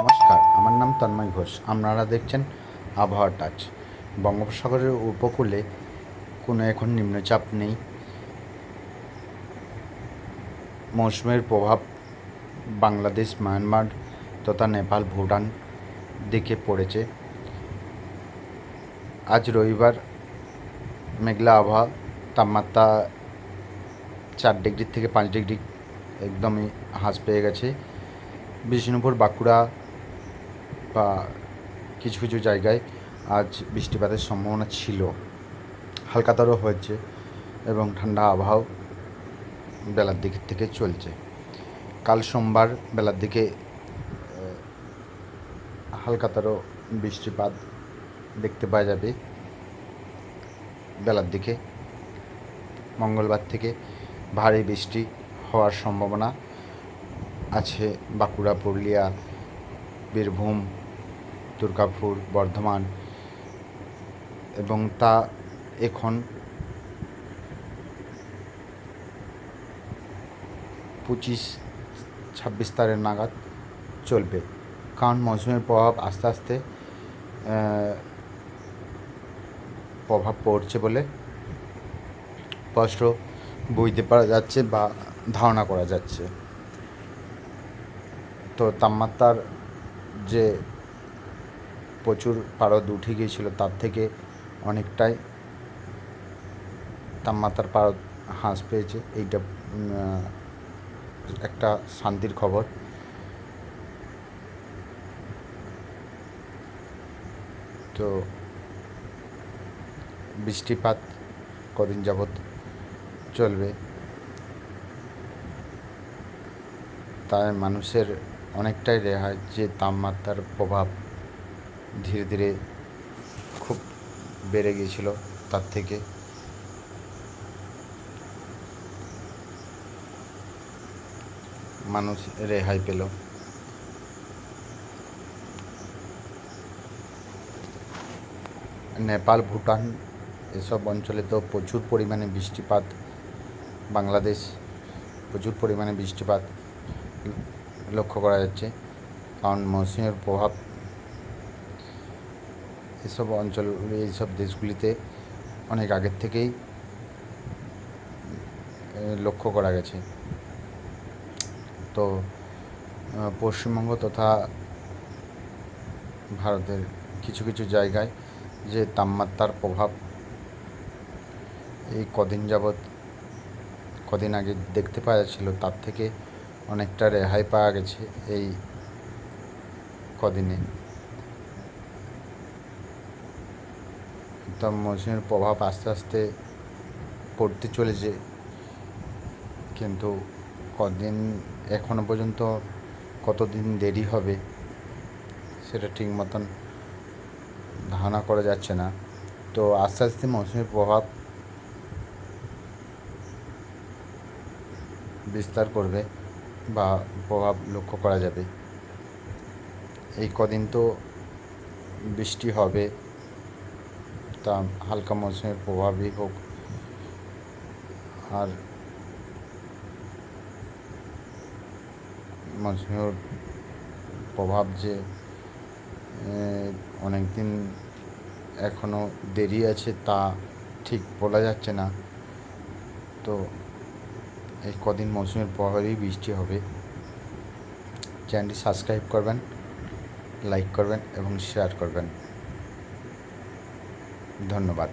নমস্কার, আমার নাম তন্ময় ঘোষ। আপনারা দেখছেন আবহাওয়া টাচ। বঙ্গোপসাগরের উপকূলে কোনো এখন নিম্নচাপ নেই। মৌসুমের প্রভাব বাংলাদেশ, মায়ানমার তথা নেপাল, ভুটান দিকে পড়েছে। আজ রবিবার মেঘলা আবহাওয়া, তাপমাত্রা চার ডিগ্রি থেকে পাঁচ ডিগ্রি একদমই হ্রাস পেয়ে গেছে। বিষ্ণুপুর, বাঁকুড়া বা কিছু কিছু জায়গায় আজ বৃষ্টিপাতের সম্ভাবনা ছিল। হালকাতরও হয়েছে এবং ঠান্ডা আবহাওয়া বেলার দিক থেকে চলছে। কাল সোমবার বেলার দিকে হালকাতরও বৃষ্টিপাত দেখতে পাওয়া যাবে। বেলার দিকে মঙ্গলবার থেকে ভারী বৃষ্টি হওয়ার সম্ভাবনা আছে বাঁকুড়া, পুরুলিয়া, বীরভূম দুর্গাপুর, বর্ধমান এবং তা এখন পঁচিশ, ছাব্বিশ তারিখ নাগাদ চলবে। কারণ মৌসুমের প্রভাব আস্তে আস্তে প্রভাব পড়ছে বলে স্পষ্ট বুঝতে পারা যাচ্ছে বা ধারণা করা যাচ্ছে। তো তাপমাত্রার যে প্রচুর পারদ উঠে গিয়েছিল, তার থেকে অনেকটাই তাপমাত্রার পারদ হ্রাস পেয়েছে। এইটা একটা শান্তির খবর। তো বৃষ্টিপাত কদিন যাবৎ চলবে। তাই মানুষের অনেকটাই রেহাই যে তাপমাত্রার প্রভাব ধীরে ধীরে খুব বেড়ে গিয়েছিল তার থেকে। মানুষ রেহাই পেল। নেপাল, ভুটান এসব অঞ্চলে তো প্রচুর পরিমাণে বৃষ্টিপাত, বাংলাদেশ প্রচুর পরিমাণে বৃষ্টিপাত লক্ষ্য করা যাচ্ছে। কারণ মৌসুমের প্রভাব এসব অঞ্চল, এইসব দেশগুলিতে অনেক আগের থেকেই লক্ষ্য করা গেছে। তো পশ্চিমবঙ্গ তথা ভারতের কিছু কিছু জায়গায় যে তাপমাত্রার প্রভাব, এই কদিন যাবৎ, কদিন আগে দেখতে পাওয়া যাচ্ছিল, তার থেকে অনেকটা রেহাই পাওয়া গেছে এই কদিনে। তো মৌসুমের প্রভাব আস্তে আস্তে পড়তে চলেছে। কিন্তু কদিন এখনও পর্যন্ত কতদিন দেরি হবে সেটা ঠিক মতন ধারণা করা যাচ্ছে না। তো আস্তে আস্তে মৌসুমের প্রভাব বিস্তার করবে বা প্রভাব লক্ষ্য করা যাবে। এই কদিন তো বৃষ্টি হবে তা হালকা মৌসুমের প্রভাবই হোক। আর মৌসুমের প্রভাব যে অনেক দিন এখনও দেরি আছে তা ঠিক বলা যাচ্ছে না। তো এই কদিন মৌসুমের প্রভাবেই বৃষ্টি হবে। চ্যানেলটি সাবস্ক্রাইব করবেন, লাইক করবেন এবং শেয়ার করবেন। ধন্যবাদ।